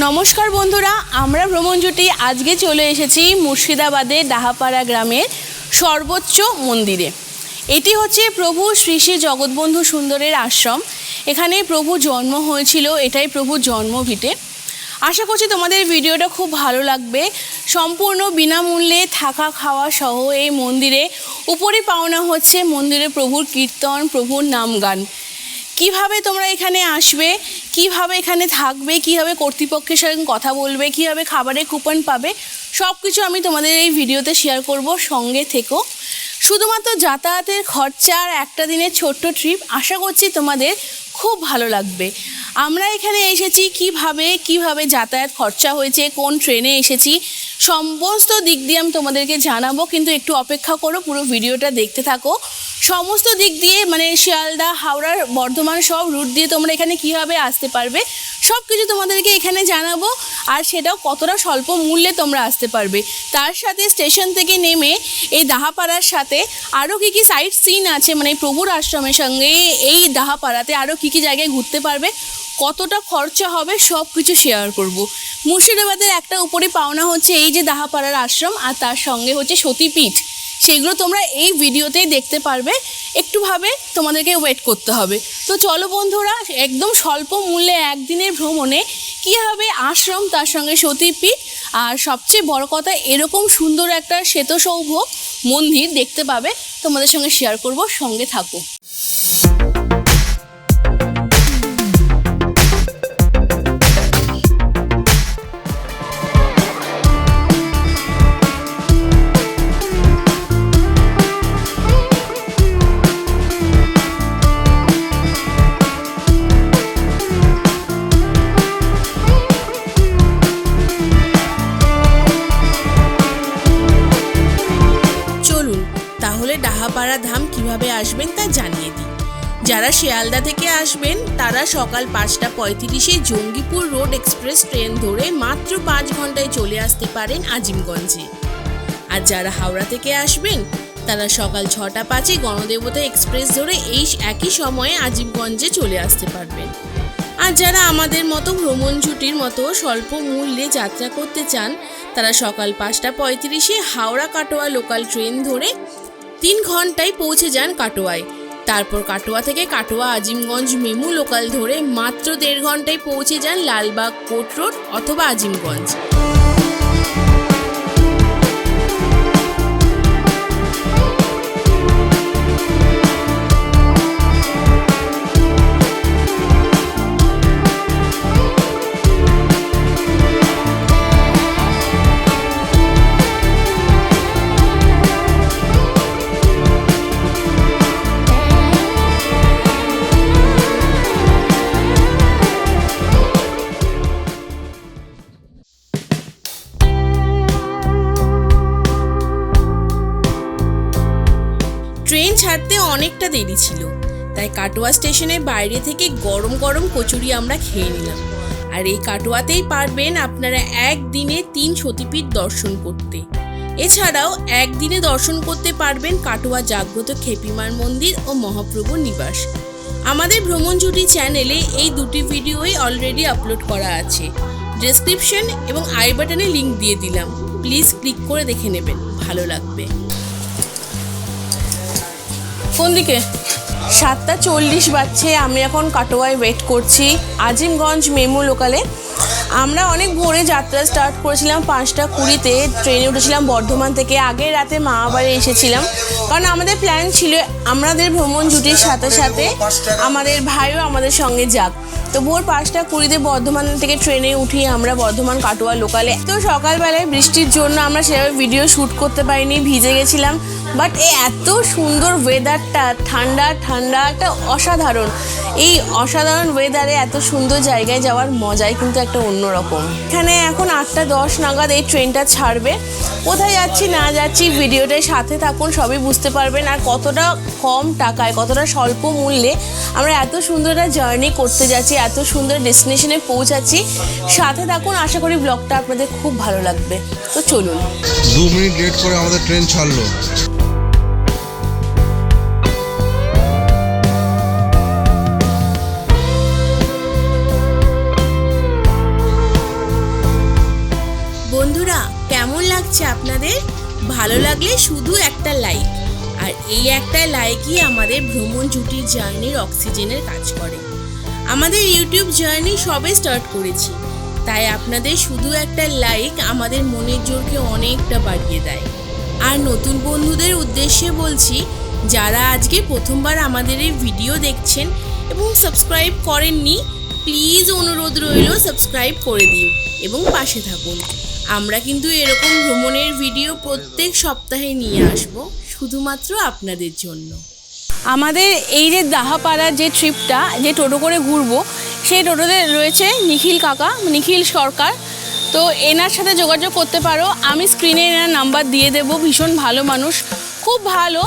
নমস্কার বন্ধুরা, আমরা ভ্রমণ জুটি আজকে চলে এসেছি মুর্শিদাবাদে ডাহাপাড়া গ্রামের সর্বোচ্চ মন্দিরে। এটি হচ্ছে প্রভু শ্রী শ্রী জগৎবন্ধু সুন্দরের আশ্রম। এখানে প্রভু জন্ম হয়েছিল, এটাই প্রভুর জন্মভিটে। আশা করছি তোমাদের ভিডিওটা খুব ভালো লাগবে। সম্পূর্ণ বিনামূল্যে থাকা খাওয়া সহ এই মন্দিরে উপরে পাওনা হচ্ছে মন্দিরে প্রভুর কীর্তন, প্রভুর নাম গান কীভাবে তোমরা এখানে আসবে? কীভাবে এখানে থাকবে? কীভাবে কর্তৃপক্ষের সঙ্গে কথা বলবে? কীভাবে খাবারের কুপন পাবে? সব কিছু আমি তোমাদের এই ভিডিওতে শেয়ার করব, সঙ্গে থেকো। শুধুমাত্র যাতায়াতের খরচা আর একটা দিনের ছোট্ট ট্রিপ আশা করছি তোমাদের খুব ভালো লাগবে। আমরা এখানে এসেছি, কীভাবে কীভাবে যাতায়াত খরচা হয়েছে, কোন ট্রেনে এসেছি, সমস্ত দিক দিয়ে আমি তোমাদেরকে জানাব, কিন্তু একটু অপেক্ষা করো, পুরো ভিডিওটা দেখতে থাকো। সমস্ত দিক দিয়ে মানে শিয়ালদা, হাওড়ার বর্ধমান সব রুট দিয়ে তোমরা এখানে কীভাবে আসতে পারবে সব কিছু তোমাদেরকে এখানে জানাব, আর সেটাও কতটা স্বল্প মূল্যে তোমরা আসতে পারবে। তার সাথে স্টেশন থেকে নেমে এই দাহাপাড়ার সাথে আরও কী কী সাইট সিন আছে মানে প্রভুর আশ্রমের সঙ্গে এই দাহাপাড়াতে আরও কী কী জায়গায় ঘুরতে পারবে, কতটা খরচা হবে সব কিছু শেয়ার করব। মুর্শিদাবাদের একটা উপরে পাওনা হচ্ছে এই যে দাহাপাড়ার আশ্রম, আর তার সঙ্গে হচ্ছে সতীপীঠ। সেগুলো তোমরা এই ভিডিওতেই দেখতে পারবে। একটুভাবে তোমাদেরকে ওয়েট করতে হবে। তো চলো বন্ধুরা, একদম স্বল্প মূল্যে একদিনের ভ্রমণে কীভাবে আশ্রম, তার সঙ্গে সতীপীঠ, আর সবচেয়ে বড় কথা, এরকম সুন্দর একটা শ্বেতসৌভ মন্দির দেখতে পাবে। তোমাদের সঙ্গে শেয়ার করব, সঙ্গে থাকো। কীভাবে আসবেন তা জানিয়ে দিই। যারা শিয়ালদা থেকে আসবেন, তারা সকাল পাঁচটা পঁয়ত্রিশে জঙ্গিপুর রোড এক্সপ্রেস ট্রেন ধরে মাত্র পাঁচ ঘন্টায় চলে আসতে পারেন আজিমগঞ্জে। আর যারা হাওড়া থেকে আসবেন, তারা সকাল ছটা পাঁচে গণদেবতা এক্সপ্রেস ধরে এই একই সময়ে আজিমগঞ্জে চলে আসতে পারবেন। আর যারা আমাদের মতো ভ্রমণ ছুটির মতো স্বল্প মূল্যে যাত্রা করতে চান, তারা সকাল পাঁচটা পঁয়ত্রিশে হাওড়া কাটোয়া লোকাল ট্রেন ধরে তিন ঘন্টায় পৌঁছে যান কাটোয়ায়। তারপর কাটোয়া থেকে কাটোয়া, আজিমগঞ্জ, মেমু লোকাল ধরে মাত্র দেড় ঘন্টায় পৌঁছে যান লালবাগ কোর্ট রোড অথবা আজিমগঞ্জ। ট্রেন ছাড়তে অনেকটা দেরি ছিল। তাই কাটোয়া স্টেশনের বাইরে থেকে গরম গরম কচুরি আমরা খেয়ে নিলাম। আর এই কাটোয়াতেই পারবেন আপনারা একদিনে তিন সতীপীঠ দর্শন করতে। এছাড়াও একদিনে দর্শন করতে পারবেন কাটোয়া জাগ্রত খেপিমার মন্দির ও মহাপ্রভুর নিবাস। আমাদের ভ্রমণ জুটি চ্যানেলে এই দুটি ভিডিওই অলরেডি আপলোড করা আছে। ডেসক্রিপশন এবং আই বাটনে লিংক দিয়ে দিলাম। প্লিজ ক্লিক করে দেখে নেবেন। ভালো লাগবে। কোন দিকে? সাতটা চল্লিশ বাজছে আমি এখন কাটোয়ায় ওয়েট করছি। আজিমগঞ্জ মেমো লোকালে আমরা অনেক ভোরে যাত্রা স্টার্ট করেছিলাম পাঁচটা কুড়িতে ট্রেনে উঠেছিলাম বর্ধমান থেকে। আগের রাতে মামাবাড়ি এসেছিলাম। কারণ আমাদের প্ল্যান ছিল আমাদের ভ্রমণ জুটির সাথে সাথে আমাদের ভাইও আমাদের সঙ্গে যাক। তো ভোর পাঁচটা কুড়িতে বর্ধমান থেকে ট্রেনে উঠি আমরা বর্ধমান কাটোয়া লোকালে তো সকালবেলায় বৃষ্টির জন্য আমরা সেভাবে ভিডিও শ্যুট করতে পারিনি, ভিজে গেছিলাম। বাট এই এত সুন্দর ওয়েদারটা ঠান্ডা ঠান্ডা, একটা অসাধারণ। এই অসাধারণ ওয়েদারে এত সুন্দর জায়গায় যাওয়ার মজাই কিন্তু একটা অন্যরকম। এখানে এখন আটটা দশ নাগাদ এই ট্রেনটা ছাড়বে। কোথায় যাচ্ছি না যাচ্ছি ভিডিওটার সাথে থাকুন, সবই বুঝতে পারবেন। আর কতটা কম টাকায়, কতটা স্বল্প মূল্যে আমরা এত সুন্দর একটা জার্নি করতে যাচ্ছি, এত সুন্দর ডেস্টিনেশনে পৌঁছাচ্ছি। সাথে থাকুন, আশা করি ব্লগটা আপনাদের খুব ভালো লাগবে। তো চলুন। দু মিনিট লেট করে আমাদের ট্রেন ছাড়লো। লাগছে আপনাদের? ভালো লাগলে শুধু একটা লাইক আর এই একটা লাইকই আমাদের ভ্রমণ জুটির জার্নির অক্সিজেনের কাজ করে। আমাদের ইউটিউব জার্নি সবে স্টার্ট করেছি। তাই আপনাদের শুধু একটা লাইক আমাদের মনের জোরকে অনেকটা বাড়িয়ে দেয়। আর নতুন বন্ধুদের উদ্দেশ্যে বলছি, যারা আজকে প্রথমবার আমাদের এই ভিডিও দেখছেন এবং সাবস্ক্রাইব করেননি প্লিজ অনুরোধ রইল সাবস্ক্রাইব করে দিন এবং পাশে থাকুন। আমরা কিন্তু এরকম ভ্রমণের ভিডিও প্রত্যেক সপ্তাহে নিয়ে আসব, শুধুমাত্র আপনাদের জন্য। আমাদের এই যে দাহাপাড়া যে ট্রিপটা, যে টোটো করে ঘুরবো, সেই টোটোতে রয়েছে নিখিল কাকা, নিখিল সরকার। তো এনার সাথে যোগাযোগ করতে পারো। আমি স্ক্রিনে এনার নাম্বার দিয়ে দেবো। ভীষণ ভালো মানুষ। খুব ভালো।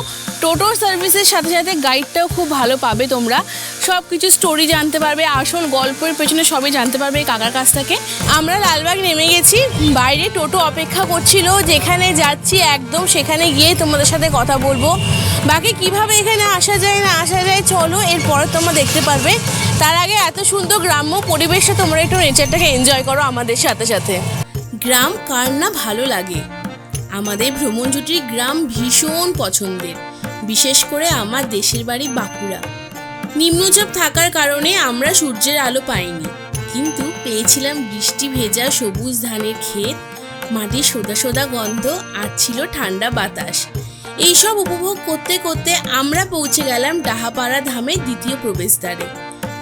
টোটো সার্ভিসের সাথে সাথে গাইডটাও খুব ভালো পাবে তোমরা। সব কিছু স্টোরি জানতে পারবে, আসল গল্পের পেছনে সবই জানতে পারবে কাকার কাছ থেকে। আমরা লালবাগ নেমে গেছি, বাইরে টোটো অপেক্ষা করছিল, যেখানে যাচ্ছি একদম সেখানে গিয়ে তোমাদের সাথে কথা বলব। বাকি কীভাবে এখানে আসা যায় না আসা যায় চলো, এরপরে তোমরা দেখতে পারবে। তার আগে এত সুন্দর গ্রাম্য পরিবেশে তোমরা একটু নেচারটাকে এনজয় করো আমাদের সাথে সাথে। গ্রাম কার না ভালো লাগে? আমাদের ভ্রমণ জুটির গ্রাম ভীষণ পছন্দের। বিশেষ করে আমার দেশের বাড়ি বাঁকুড়া। নিম্নচাপ থাকার কারণে আমরা সূর্যের আলো পাইনি। কিন্তু পেয়েছিলাম বৃষ্টি ভেজা সবুজ ধানের ক্ষেত, মাটির সোদা সোদা গন্ধ আর ছিল ঠান্ডা বাতাস। এইসব উপভোগ করতে করতে আমরা পৌঁছে গেলাম ডাহাপাড়া ধামের দ্বিতীয় প্রবেশদ্বারে।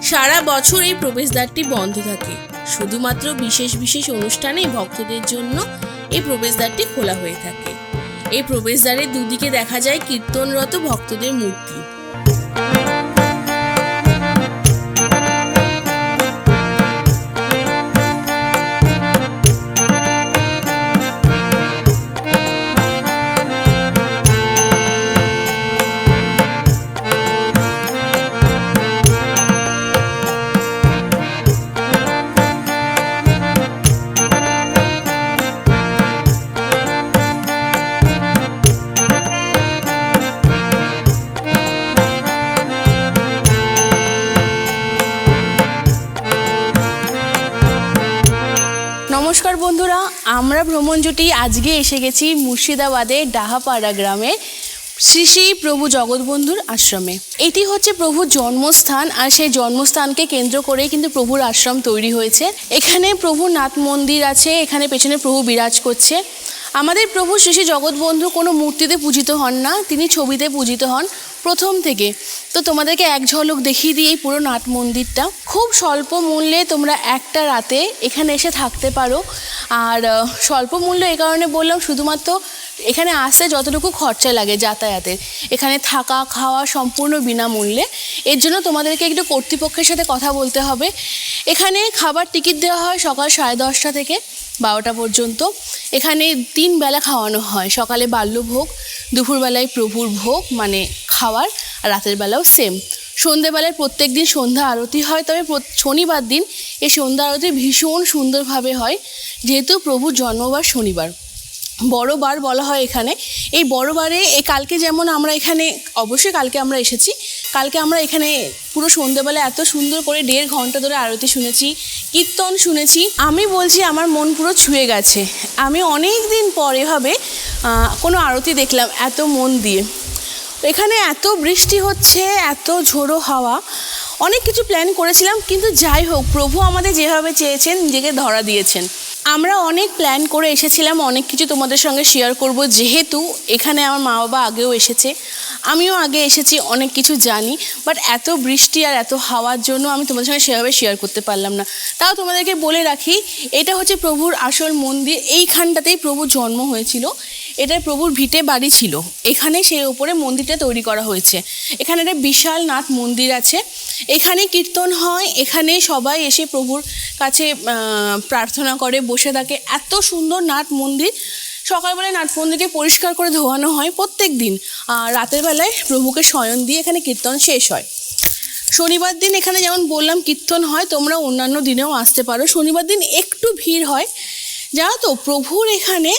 সারা বছর এই প্রবেশদ্বারটি বন্ধ থাকে। শুধুমাত্র বিশেষ বিশেষ অনুষ্ঠানে ভক্তদের জন্য এই প্রবেশদ্বারটি খোলা হয়ে থাকে। এই প্রবেশদ্বারের দুদিকে দেখা যায় কীর্তনরত ভক্তদের মূর্তি। নমস্কার বন্ধুরা, আমরা ভ্রমণ জুটি আজকে এসে গেছি মুর্শিদাবাদের ডাহাপাড়া গ্রামে শ্রী শ্রী প্রভু জগৎবন্ধুর আশ্রমে। এটি হচ্ছে প্রভুর জন্মস্থান আর সেই জন্মস্থানকে কেন্দ্র করেই কিন্তু প্রভুর আশ্রম তৈরি হয়েছে। এখানে প্রভু নাথ মন্দির আছে, এখানে পেছনে প্রভু বিরাজ করছে। আমাদের প্রভু শ্রী শ্রী জগৎবন্ধু কোনো মূর্তিতে পূজিত হন না, তিনি ছবিতে পূজিত হন। প্রথম থেকে। তো তোমাদেরকে এক ঝলক দেখিয়ে দিই পুরো নাট মন্দিরটা। খুব স্বল্প মূল্যে তোমরা একটা রাতে এখানে এসে থাকতে পারো। আর স্বল্প মূল্য এই কারণে বললাম শুধুমাত্র এখানে আসতে যতটুকু খরচা লাগে যাতায়াতের। এখানে থাকা, খাওয়া সম্পূর্ণ বিনামূল্যে। এর জন্য তোমাদেরকে একটু কর্তৃপক্ষের সাথে কথা বলতে হবে। এখানে খাবার টিকিট দেওয়া হয় সকাল সাড়ে দশটা থেকে। বারোটা পর্যন্ত। এখানে তিন বেলা খাওয়ানো হয়। সকালে বাল্যভোগ দুপুরবেলায় প্রভুর ভোগ মানে খাওয়ার, আর রাতের বেলাও সেম সন্ধেবেলায় প্রত্যেক দিন সন্ধ্যা আরতি হয়, তবে শনিবার দিন এই সন্ধ্যা আরতি ভীষণ সুন্দরভাবে হয়। যেহেতু প্রভুর জন্মবার শনিবার। বড় বার বলা হয় এখানে। এই বড়বারে কালকে যেমন আমরা এখানে, অবশ্যই কালকে আমরা এসেছি। কালকে আমরা এখানে পুরো সন্ধেবেলা এত সুন্দর করে দেড় ঘণ্টা ধরে আরতি শুনেছি, কীর্তন শুনেছি। আমি বলছি আমার মন পুরো ছুঁয়ে গেছে। আমি অনেক দিন পর এভাবে কোনো আরতি দেখলাম এত মন দিয়ে। এখানে এত বৃষ্টি হচ্ছে, এত ঝোড়ো হাওয়া। অনেক কিছু প্ল্যান করেছিলাম, কিন্তু যাই হোক, প্রভু আমাদের যেভাবে চেয়েছেন, নিজেকে ধরা দিয়েছেন। আমরা অনেক প্ল্যান করে এসেছিলাম, অনেক কিছু তোমাদের সঙ্গে শেয়ার করব। যেহেতু এখানে আমার মা বাবা আগেও এসেছে, আমিও আগে এসেছি, অনেক কিছু জানি বাট এত বৃষ্টি আর এত হাওয়ার জন্য আমি তোমাদের সঙ্গে সেভাবে শেয়ার করতে পারলাম না। তাও তোমাদেরকে বলে রাখি, এটা হচ্ছে প্রভুর আসল মন্দির, এইখানটাতেই প্রভু জন্ম হয়েছিল। এটা প্রভুর ভিটে বাড়ি ছিল। এখানে সেই ওপরে মন্দিরটা তৈরি করা হয়েছে। এখানে একটা বিশাল নাথ মন্দির আছে। এখানে কীর্তন হয়, এখানে সবাই এসে প্রভুর কাছে প্রার্থনা করে, বসে থাকে। এত সুন্দর নাট মন্দির। সকালবেলায় নাট মন্দিরকে পরিষ্কার করে ধোয়ানো হয় প্রত্যেক দিন। আর রাতের বেলায় প্রভুকে শয়ন দিয়ে এখানে কীর্তন শেষ হয়। শনিবার দিন এখানে যেমন বললাম, কীর্তন হয়, তোমরা অন্যান্য দিনেও আসতে পারো। শনিবার দিন একটু ভিড় হয়। জানো তো, প্রভুর এখানে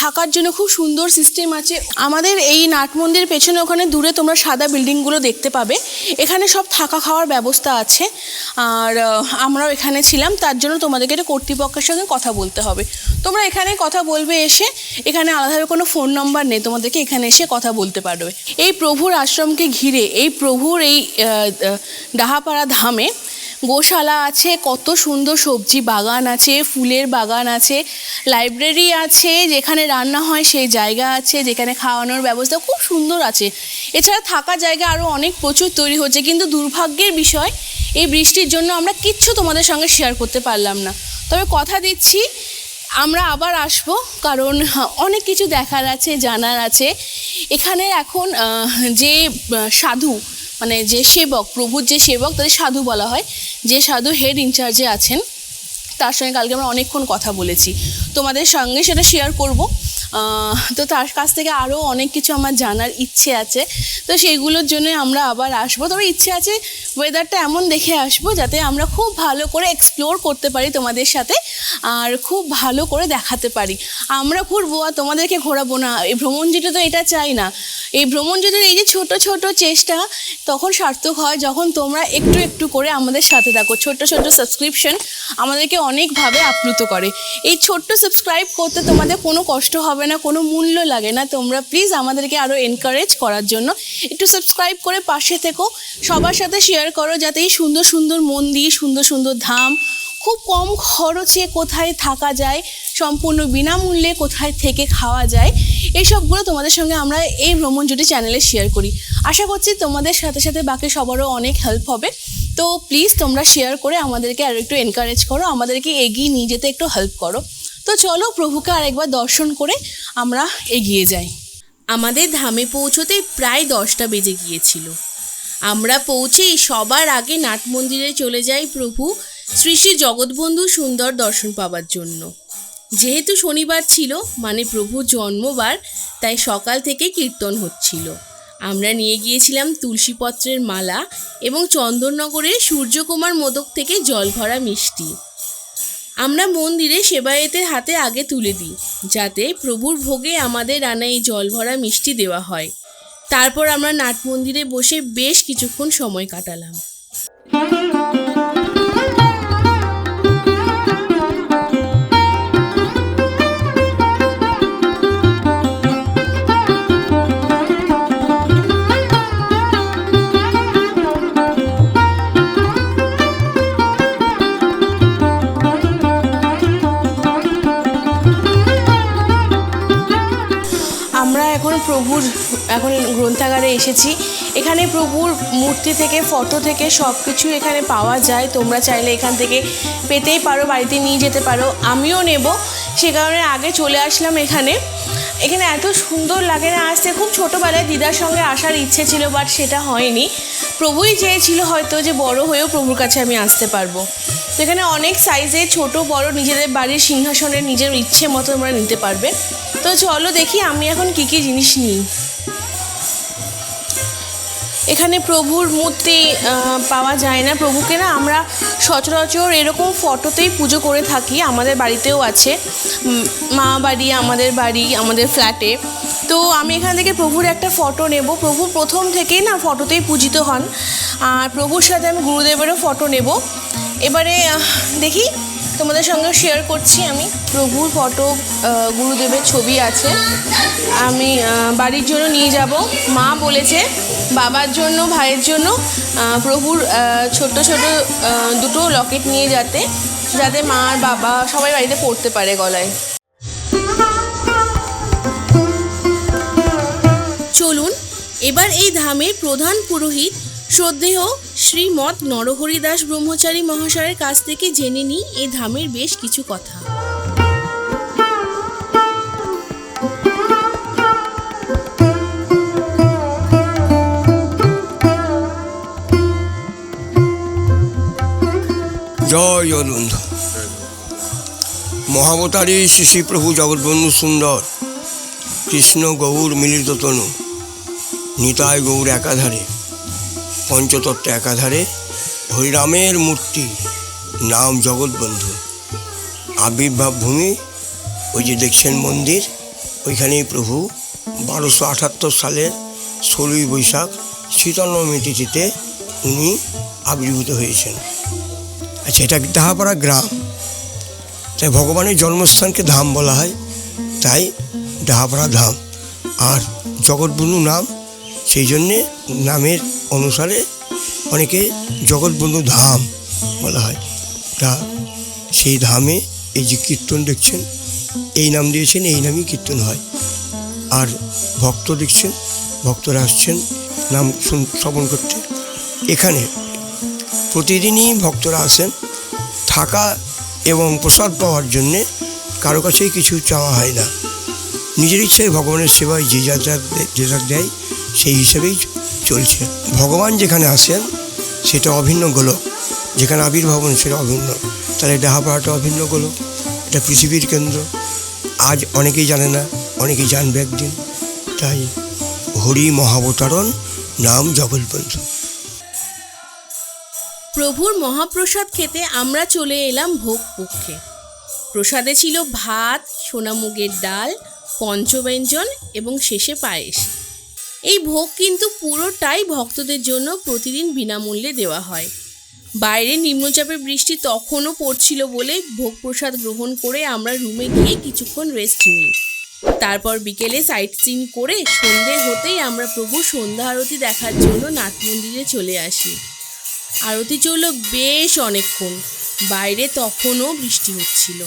থাকার জন্য খুব সুন্দর সিস্টেম আছে। আমাদের এই নাট মন্দিরের পেছনে ওখানে দূরে তোমরা সাদা বিল্ডিংগুলো দেখতে পাবে। এখানে সব থাকা খাওয়ার ব্যবস্থা আছে। আর আমরাও এখানে ছিলাম, তার জন্য তোমাদেরকে এটা কর্তৃপক্ষের সঙ্গে কথা বলতে হবে। তোমরা এখানে কথা বলবে এসে, এখানে আলাদাভাবে কোনো ফোন নাম্বার নেই, তোমাদেরকে এখানে এসে কথা বলতে পারবে। এই প্রভুর আশ্রমকে ঘিরে, এই প্রভুর এই ডাহাপাড়া ধামে গোশালা আছে, কত সুন্দর সবজি বাগান আছে, ফুলের বাগান আছে, লাইব্রেরি আছে, যেখানে রান্না হয় সেই জায়গা আছে, যেখানে খাওয়ানোর ব্যবস্থা খুব সুন্দর আছে। এছাড়া থাকার জায়গা আরও অনেক প্রচুর তৈরি হচ্ছে, কিন্তু দুর্ভাগ্যের বিষয়, এই বৃষ্টির জন্য আমরা কিচ্ছু তোমাদের সঙ্গে শেয়ার করতে পারলাম না। তবে কথা দিচ্ছি, আমরা আবার আসব, কারণ অনেক কিছু দেখার আছে, জানার আছে। এখানে এখন যে সাধু মানে যে সেবক, প্রভুর যে সেবক, তাদের সাধু বলা হয়। যে সাধু হেড ইনচার্জে আছেন, তার সঙ্গে কালকে আমরা অনেকক্ষণ কথা বলেছি। তোমাদের সঙ্গে সেটা শেয়ার করব। তো তার কাছ থেকে আরও অনেক কিছু আমার জানার ইচ্ছে আছে। তো সেইগুলোর জন্য আমরা আবার আসব। তবে ইচ্ছে আছে ওয়েদারটা এমন দেখে আসব যাতে আমরা খুব ভালো করে এক্সপ্লোর করতে পারি তোমাদের সাথে আর খুব ভালো করে দেখাতে পারি। আমরা ঘুরবো আর তোমাদেরকে ঘোরাবো না। এই ভ্রমণ যেটা তো এটা চাই না। এই ভ্রমণ যদি এই যে ছোট ছোট চেষ্টা তখন সার্থক হয় যখন তোমরা একটু একটু করে আমাদের সাথে থাকো। ছোট ছোট সাবস্ক্রিপশন আমাদেরকে অনেকভাবে আপ্লুত করে। এই ছোট্ট সাবস্ক্রাইব করতে তোমাদের কোনো কষ্ট হবে না, কোনো মূল্য লাগে না। তোমরা প্লিজ আমাদেরকে আরও এনকারেজ করার জন্য। একটু সাবস্ক্রাইব করে পাশে থেকো। সবার সাথে শেয়ার করো যাতে এই সুন্দর সুন্দর মন্দির, সুন্দর সুন্দর ধাম খুব কম খরচে কোথায় থাকা যায়, সম্পূর্ণ বিনামূল্যে কোথায় থেকে খাওয়া যায় এইসবগুলো তোমাদের সঙ্গে আমরা এই ভ্রমণ জুটি চ্যানেলে শেয়ার করি। আশা করছি তোমাদের সাথে সাথে বাকি সবারও অনেক হেল্প হবে। তো প্লিজ তোমরা শেয়ার করে আমাদেরকে আর একটু এনকারেজ করো, আমাদেরকে এগিয়ে নিয়ে যেতে একটু হেল্প করো। তো চলো প্রভুকে আরেকবার দর্শন করে আমরা এগিয়ে যাই। আমাদের ধামে পৌঁছতে প্রায় দশটা বেজে গিয়েছিল। আমরা পৌঁছেই সবার আগে নাট মন্দিরে চলে যাই প্রভু শ্রী শ্রী জগৎবন্ধু সুন্দর দর্শন পাওয়ার জন্য। যেহেতু শনিবার ছিল মানে প্রভুর জন্মবার, তাই সকাল থেকে কীর্তন হচ্ছিল। আমরা নিয়ে গিয়েছিলাম তুলসীপত্রের মালা এবং চন্দননগরের সূর্যকুমার মোদক থেকে জল ভরা মিষ্টি। আমরা মন্দিরে সেবায়েতের হাতে আগে তুলে দিই, যাতে প্রভুর ভোগে আমাদের রান্না এই জল ভরা মিষ্টি দেওয়া হয়। তারপর আমরা নাট মন্দিরে বসে বেশ কিছুক্ষণ সময় কাটালাম। আমরা এখন প্রভুর, এখন গ্রন্থাগারে এসেছি। এখানে প্রভুর মূর্তি থেকে, ফটো থেকে সব কিছু এখানে পাওয়া যায়। তোমরা চাইলে এখান থেকে পেতেই পারো, বাড়িতে নিয়ে যেতে পারো। আমিও নেব। সে কারণে আগে চলে আসলাম এখানে। এখানে এত সুন্দর লাগে না আসতে। খুব ছোটোবেলায় দিদার সঙ্গে আসার ইচ্ছে ছিল, বাট সেটা হয়নি। প্রভুই চেয়েছিল হয়তো যে বড় হয়েও প্রভুর কাছে আমি আসতে পারব। তো এখানে অনেক সাইজে ছোট, বড়, নিজেদের বাড়ির সিংহাসনের নিজের ইচ্ছে মতো তোমরা নিতে পারবে। তো চলো দেখি আমি এখন কি কি জিনিস নিই। এখানে প্রভুর মূর্তি পাওয়া যায় না প্রভুকে না। আমরা সচরাচর এরকম ফটোতেই পুজো করে থাকি, আমাদের বাড়িতেও আছে। মা বাড়ি, আমাদের বাড়ি, আমাদের ফ্ল্যাটে তো আমি এখান থেকে প্রভুর একটা ফটো নেব। প্রভু প্রথম থেকেই না ফটোতেই পূজিত হন। আর প্রভুর সাথে আমি গুরুদেবেরও ফটো নেব। এবারে দেখি। তোমাদের সঙ্গে শেয়ার করছি আমি। প্রভুর ফটো গুরুদেবের ছবি আছে। আমি বাড়ির জন্য নিয়ে যাব। মা বলেছে বাবার জন্য, ভাইয়ের জন্য প্রভুর ছোট্ট ছোট দুটো লকেট নিয়ে যাতে যাতে মা আর বাবা সবাই বাড়িতে পড়তে পারে গলায়। চলুন, এবার এই ধামের প্রধান পুরোহিত, শ্রদ্ধেয় শ্রীমৎ নরহরি দাস ব্রহ্মচারী মহাশয়ের কাছ থেকে জেনে নিই এ ধামের বেশ কিছু কথা। জয় মহাবতারী শ্রী প্রভু জগৎবন্ধু সুন্দর, কৃষ্ণ গৌর মিলিত তনু, নিতাই গৌর একাধারে। পঞ্চতত্ত্ব একাধারে হরিরামের মূর্তি, নাম জগৎবন্ধু। আবির্ভাব ভূমি, ওই যে দেখছেন মন্দির, ওইখানেই প্রভু বারোশো আটাত্তর সালের ষোলোই বৈশাখ শীতলনবমী তিথিতে উনি আবির্ভূত হয়েছেন। আচ্ছা এটা দাহাপাড়া গ্রাম। তাই ভগবানের জন্মস্থানকে ধাম বলা হয়, তাই ডাহাপাড়া ধাম। আর জগৎবন্ধু নাম, সেই জন্যে নামের অনুসারে অনেকে জগৎবন্ধু ধাম বলা হয়। তা সেই ধামে এই যে কীর্তন দেখছেন, এই নাম দিয়েছেন, এই নামই কীর্তন হয়। আর ভক্ত দেখছেন, ভক্তরা আসছেন নাম শুন, শ্রবণ করতে। এখানে প্রতিদিনই ভক্তরা আসেন থাকা এবং প্রসাদ পাওয়ার জন্যে কারও কাছেই কিছু চাওয়া হয় না। নিজের ইচ্ছায় ভগবানের সেবায় যে যা যা যে যা দেয় সেই হিসেবেই চলছে। ভগবান যেখানে আসেন সেটা অভিন্ন গোলক। যেখানে আবির্ভাবন, সেটা অভিন্ন। তাহলে ডাহাপাড়াটা অভিন্ন গোলক, এটা পৃথিবীর কেন্দ্র। আজ অনেকেই জানে না, অনেকেই জানবে একদিন। তাই হরি মহাবতারণ নাম জগৎবন্ধু প্রভুর মহাপ্রসাদ খেতে আমরা চলে এলাম ভোগ পক্ষে প্রসাদে ছিল ভাত, সোনামুগের ডাল, পঞ্চব্যঞ্জন এবং শেষে পায়েস। এই ভোগ কিন্তু পুরোটাই ভক্তদের জন্য প্রতিদিন বিনামূল্যে দেওয়া হয়। বাইরে নিম্নচাপের বৃষ্টি তখনও পড়ছিল বলে ভোগ প্রসাদ গ্রহণ করে আমরা রুমে গিয়ে কিছুক্ষণ রেস্ট নিই। তারপর বিকেলে সাইট সিন করে সন্ধে হতেই আমরা প্রভু সন্ধ্যা আরতি দেখার জন্য নাট মন্দিরে চলে আসি। আরতি চলল বেশ অনেকক্ষণ, বাইরে তখনও বৃষ্টি হচ্ছিল।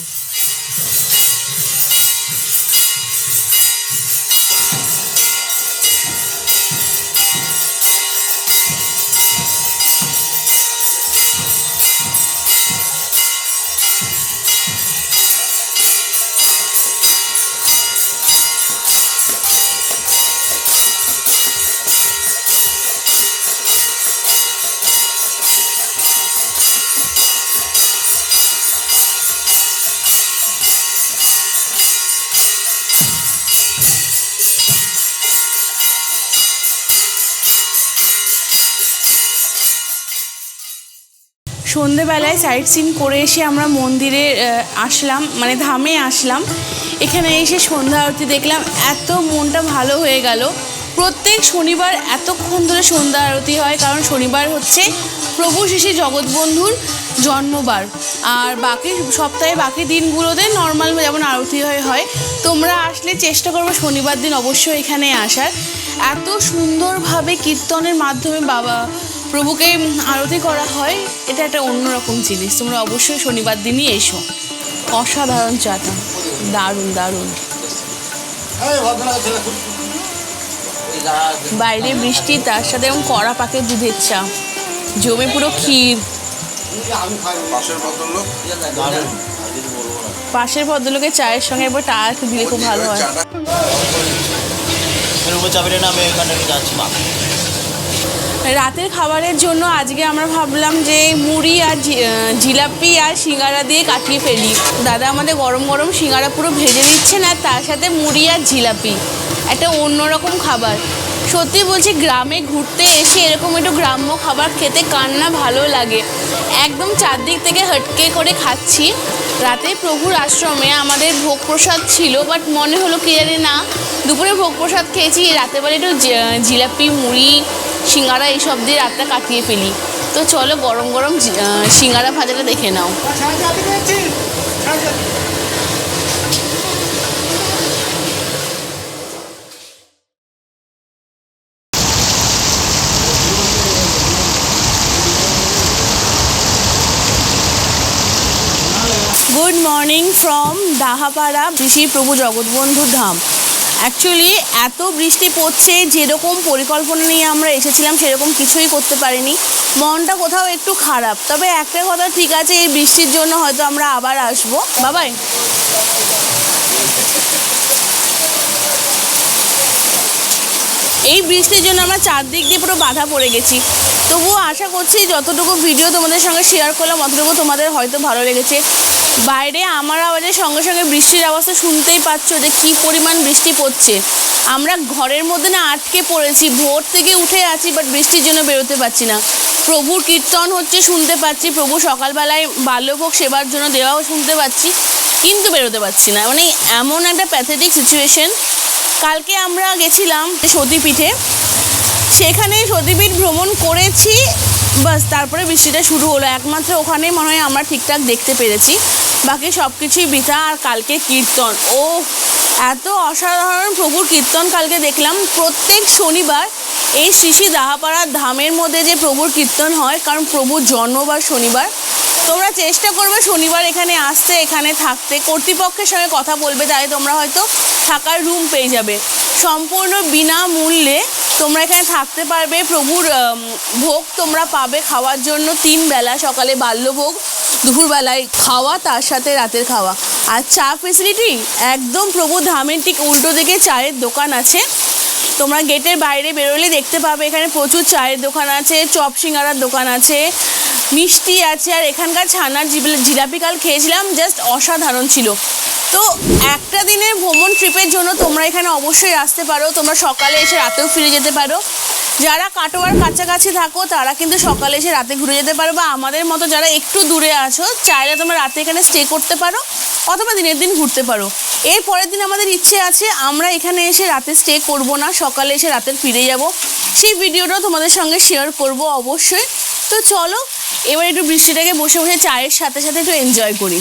সন্ধেবেলায় সাইট সিন করে এসে আমরা মন্দিরে আসলাম মানে ধামে আসলাম। এখানে এসে সন্ধ্যা আরতি দেখলাম, এত মনটা ভালো হয়ে গেল। প্রত্যেক শনিবার এতক্ষণ ধরে সন্ধ্যা আরতি হয়, কারণ শনিবার হচ্ছে প্রভু শিশি জগৎবন্ধুর জন্মবার। আর বাকি সপ্তাহে বাকি দিনগুলোতে নর্মাল যেমন আরতি হয় হয়। তোমরা আসলে চেষ্টা করব শনিবার দিন অবশ্যই এখানে আসার। এত সুন্দরভাবে কীর্তনের মাধ্যমে বাবা প্রভুকে আরতি করা হয়, এটা একটা অন্যরকম জিনিস। তোমরা অবশ্যই শনিবার দিনই এসো। অসাধারণ চাটা দারুণ দারুণ। বাইরে বৃষ্টি, তার সাথে এবং কড়া পাকে দুধের চা। জমে পুরো ক্ষীর। পাশের ভদ্রলোকের চায়ের সঙ্গে একবার টা একটু দিলে খুব ভালো হয়। এখানে যাচ্ছি রাতের খাবারের জন্য আজকে আমরা ভাবলাম যে মুড়ি আর জিলাপি আর সিঙ্গারা দিয়ে কাটিয়ে ফেলি। দাদা আমাদের গরম গরম সিঙ্গারা পুরো ভেজে দিচ্ছেন আর তার সাথে মুড়ি আর জিলাপি। একটা অন্যরকম খাবার। সত্যি বলছি, গ্রামে ঘুরতে এসে এরকম একটু গ্রাম্য খাবার খেতে কান্না ভালো লাগে। একদম চারদিক থেকে হটকে করে খাচ্ছি। রাতে প্রভুর আশ্রমে আমাদের ভোগ প্রসাদ ছিল, বাট মনে হলো কি জানি না, দুপুরে ভোগ প্রসাদ খেয়েছি রাতেবেলা একটু জিলাপি, মুড়ি সিঙ্গারা এইসব দিয়ে রাতটা কাটিয়ে ফেলি। তো চলো গরম গরম সিঙ্গারা ভাজাটা দেখে নাও। Good morning from Dahapara Shri Prabhu Jagatbandhu Dham. Actually এত বৃষ্টি পড়ছে, যেরকম পরিকল্পনা নিয়ে আমরা এসেছিলাম, সেরকম কিছুই করতে পারিনি। মনটা কোথাও একটু খারাপ। তবে একটা কথা ঠিক আছে, এই বৃষ্টির জন্য হয়তো আমরা আবার আসব। বাবাই এই বৃষ্টির জন্য আমরা চারদিক দিয়ে পুরো বাধা পড়ে গেছি। তবুও আশা করছি যতটুকু ভিডিও তোমাদের সঙ্গে শেয়ার করলাম, অতটুকু তোমাদের হয়তো ভালো লেগেছে। বাইরে আমার আওয়াজের সঙ্গে সঙ্গে বৃষ্টির আওয়াজটা শুনতেই পাচ্ছ যে কী পরিমাণ বৃষ্টি পড়ছে। আমরা ঘরের মধ্যে না আটকে পড়েছি, ভোর থেকে উঠে আছি বাট বৃষ্টির জন্য বেরোতে পারছি না। প্রভুর কীর্তন হচ্ছে শুনতে পাচ্ছি, প্রভু সকালবেলায় বাল্যভোগ সেবার জন্য দেওয়াও শুনতে পাচ্ছি, কিন্তু বেরোতে পারছি না। মানে এমন একটা প্যাথেটিক সিচুয়েশন কালকে আমরা গেছিলাম সতীপীঠে। সেখানে সতীপীঠ ভ্রমণ করেছি। বাস, তারপরে বৃষ্টিটা শুরু হলো। একমাত্র ওখানে মনে হয় আমরা ঠিকঠাক দেখতে পেরেছি। বাকি সব কিছুই বৃথা আর কালকে কীর্তন। ও, এত অসাধারণ প্রভুর কীর্তন কালকে দেখলাম। প্রত্যেক শনিবার এই শ্রী দাহাপাড়ার ধামের মধ্যে যে প্রভুর কীর্তন হয়, কারণ প্রভুর জন্মবার শনিবার। তোমরা চেষ্টা করবে শনিবার এখানে আসতে, এখানে থাকতে। কর্তৃপক্ষের সঙ্গে কথা বলবে তাই তোমরা হয়তো থাকার রুম পেয়ে যাবে। সম্পূর্ণ বিনামূল্যে তোমরা এখানে থাকতে পারবে। প্রভুর ভোগ তোমরা পাবে খাওয়ার জন্য তিন বেলা, সকালে বাল্যভোগ, দুপুরবেলায় খাওয়া, তার সাথে রাতের খাওয়া। আর চা ফেসিলিটি একদম প্রভু ধামের ঠিক উল্টো দিকে চায়ের দোকান আছে। তোমরা গেটের বাইরে বেরোলে দেখতে পাবে এখানে প্রচুর চায়ের দোকান আছে, চপ সিঙ্গারার দোকান আছে মিষ্টি আছে আর এখানকার ছানার জিলাপি কাল খেয়েছিলাম জাস্ট অসাধারণ ছিল। তো একটা দিনের ভ্রমণ ট্রিপের জন্য তোমরা এখানে অবশ্যই আসতে পারো, তোমরা সকালে এসে রাতেও ফিরে যেতে পারো। যারা কাটোয়ার কাছাকাছি থাকো, তারা কিন্তু সকালে এসে রাতে ঘুরে যেতে পারো বা আমাদের মতো যারা একটু দূরে আছো, চাইলে তোমরা রাতে এখানে স্টে করতে পারো অথবা দিনের দিন ঘুরতে পারো। এর পরের দিন আমাদের ইচ্ছে আছে, আমরা এখানে এসে রাতে স্টে করব না, সকালে এসে রাতে ফিরে যাব। সেই ভিডিওটাও তোমাদের সঙ্গে শেয়ার করব অবশ্যই। তো চলো এবার একটু বৃষ্টিটাকে বসে বসে চায়ের সাথে সাথে একটু এনজয় করি।